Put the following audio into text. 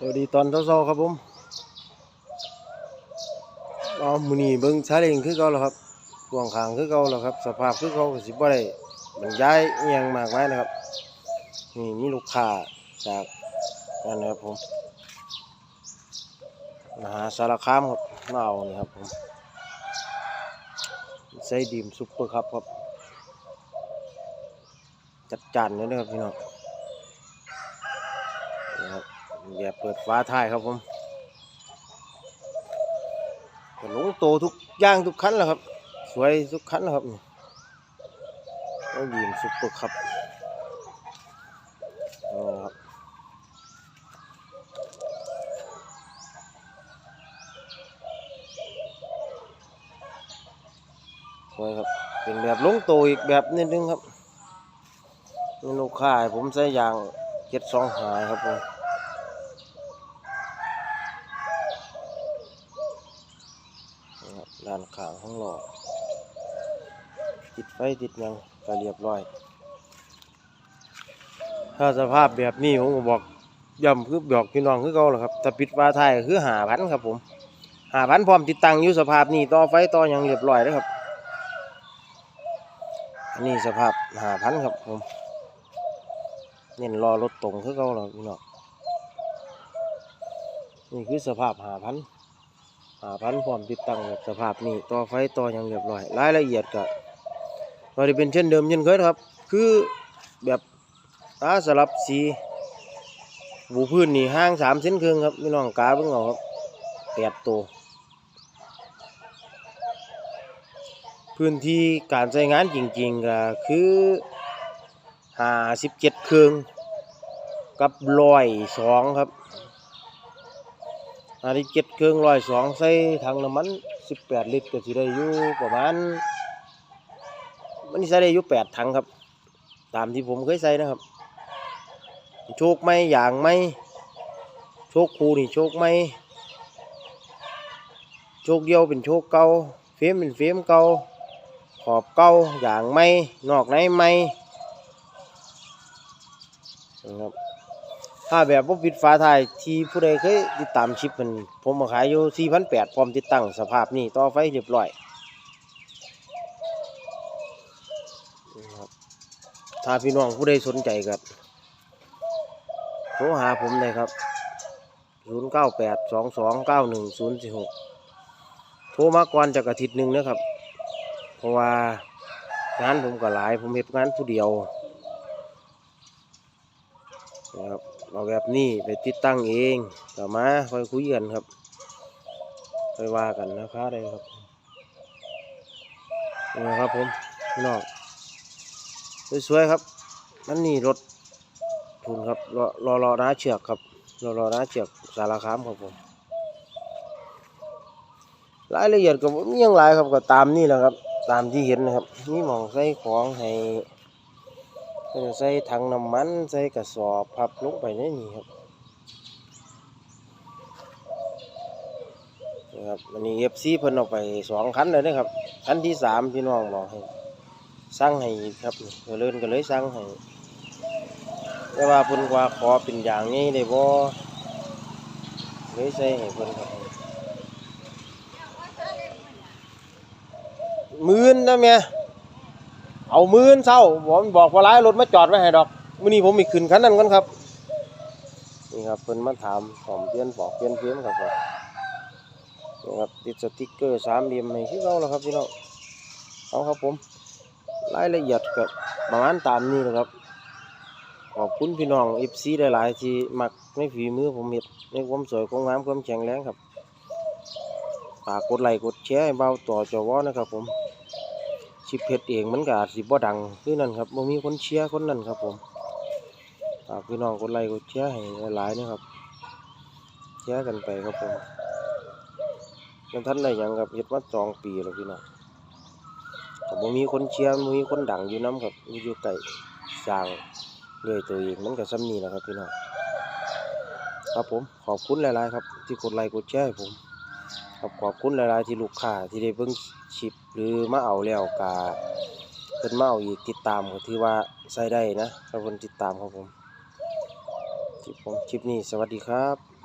สวัสดีตอนเช้าๆครับผมเอามือนีเบิ่งชาเลงคือเก่าแล้วครับกวางขางคือเก่าแล้วครับ สภาพคือเก่าก็สิบ่ได้บรรยายอิหยังมากมายนะครับนี่มีลูกค้าจากนั่นนะครับผมมหาสารคามครับมาเอานี่ครับผมใส่ดีมซุปเปอร์ครับครับจัดจานเลยนะครับพี่น้องนี่ครับ แบบเปิดฟ้าท้ายครับผมก็ลงโตทุกย่างทุกคันแล้วครับ สวยทุกคันแล้วครับต้องยีนซุปเปอร์ครับนี่ครับสวยครับ เป็นแบบลงโตอีกแบบนิดนึงครับนี่ลูกค้าผมใส่ยางเจ็ดสองหายครับผม ครับด้านขางห้องหล่อติดไฟติดยังก็เรียบร้อย ถ้าสภาพแบบนี้ผมก็บอกย่ำคือบอกพี่น้องคือเก่าแหละครับถ้าปิดฟ้าไทยคือหาพันครับผมหาพันพร้อมติดตั้งอยู่สภาพนี้ต่อไฟต่อยังเรียบร้อยแล้วครับอันนี้สภาพหาพันครับผมเน้นรอรถตรงคือเก่าแล้วพี่น้องนี่คือสภาพหาพัน หาพันพร้อมติดตั้งแบบสภาพนี้ต่อไฟต่ออย่างเรียบร้อยรายละเอียดก็ก็จะเป็นเช่นเดิมเช่นเคยครับ คือแบบตาสลับสีบูพื้นนี่ห้างสามเส้นครึ่งครับพี่น้องกาเพิ่งเอาครับแปดตัวพื้นที่การใช้งานจริงๆก็คือห้าสิบเจ็ดเครื่องกับร้อยสองครับ ห้าสิบเจ็ดเครื่องร้อยสองใส่ถังน้ำมันสิบแปดลิตรก็สิได้อยู่ประมาณมันสิใส่ได้อยู่แปดถังครับ ตามที่ผมเคยใส่นะครับ โชคไหมอย่างไหมโชคคูนี่โชคไหมโชคเดียวเป็นโชคเก่าเฟรมเป็นเฟรมเก่าขอบเก่าอย่างไหมนอกในไมนะครับ ถ้าแบบว่าปิดฝาท้ายที่ผู้ใดเคยติดตามชิปมันผมมาขายอยู่ 4,800พร้อมติดตั้งสภาพนี่ต่อไฟเรียบร้อยถ้าพี่น้องผู้ใดสนใจก็โทรหาผมเลยครับ 0 9 8 2 2 9 1 0 4 6 โทรมาก่อนจากอาทิตย์หนึ่งนะครับ เพราะว่างานผมก็หลายผมเห็นงานผู้เดียว นะครับเอาแบบนี้ไปติดตั้งเองต่อมาค่อยคุยกันครับค่อยว่ากันนะครับได้ครับนี่ครับผมพี่น้องสวยๆครับนั่นนี่รถทุนครับรอรอรอน้าเชือกครับรอรอน้าเชือกสารคามครับผมรายละเอียดก็บ่มีหยังหลายครับก็ตามนี่แหละครับ ตามที่เห็นนะครับนี่มองใส่ของให้ ก็จะใส่ถังน้ำมันใส่กระสอบพับลงไปในนี่ครับนะครับอันนี้เอฟซีเพิ่นเออกไปสองคันเลยนะครับคันที่สามพี่น้องบอกให้สั่งให้ครับก็เลื่อนก็เลยสั่งให้แต่ว่าเพิ่นว่าขอเป็นอย่างนี้ได้บ่เลยใส่ให้เพิ่นครับมื่นนะแม่ เอามื่นเศร้าผมบอกว่าร้ายรถมาจอดไว้ให้ดอกมื้อนี้ผมมีขึ้นคันนั้นก่อนครับ นี่ครับเพิ่นมาถามผมเปลี่ยนบอกเปลี่ยนเพี้ยนครับผมนี่ครับติดสติ๊กเกอร์สามเหลี่ยมให้คือเก่าแล้วครับพี่น้องเอาครับผมรายละเอียดก็ประมาณตามนี้นะครับขอบคุณพี่น้องเอฟซีหลายๆที่มักในฝีมือผมเห็ดในความสวยความงามความแข็งแรงครับฝากกดไลค์กดแชร์ให้เบาต่อจอวอนะครับผม ชิปเพชรเองมันก็อาจสิบ่ดังคือนั่นครับบ่มีคนเชียร์คนนั้นครับ ผมฝากพี่น้องกดไลค์กดแชร์ให้หลายๆนะครับแชร์กันไปครับผมยังท่านได้ยังครับเฮ็ดมาสองปีแล้วพี่น้องแต่บ่มีคนเชียร์บ่มีคนดังอยู่น้ำครับมีอยู่ใกล้สร้างด้วยตัวเองมันก็ซ้ำนี่แหละครับพี่น้องครับผมขอบคุณหลาย ๆ ครับ ที่กดไลค์กดแชร์ให้ผมครับขอบคุณหลาย ๆ ที่ลูกค้าที่ได้เบิ่ง ชิปหรือมาเอาแล้วกาเพิ่นมาเอาอีกติดตามก็ถือว่าใส่ได้นะถ้าเพิ่นติดตามครับผมชิปผมคลิปนี้สวัสดีครับ